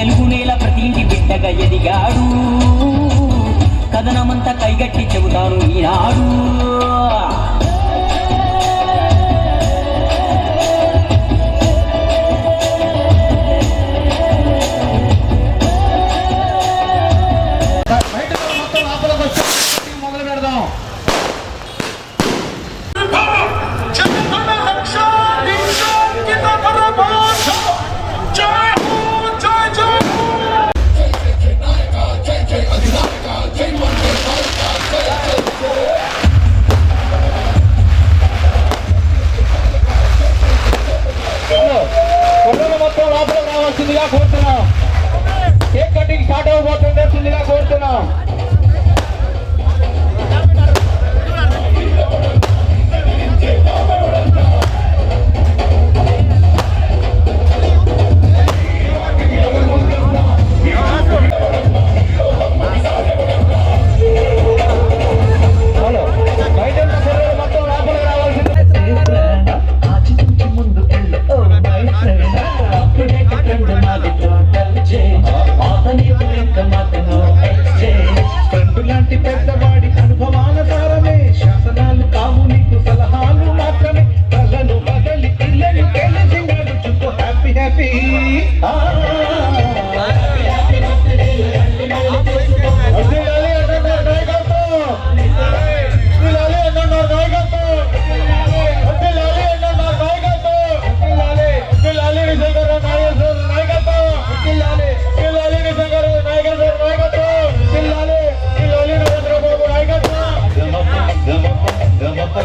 తెలుగు నేల ప్రతి ఇంటి బిడ్డగా ఎదిగాడు. కథనమంతా కైగట్టి చెబుతాను ఈనాడు. కోరుతున్నాం. కేక్ కటింగ్ స్టార్ట్ అవ్వబోతుంది సుందిగా కోరుతున్నాం.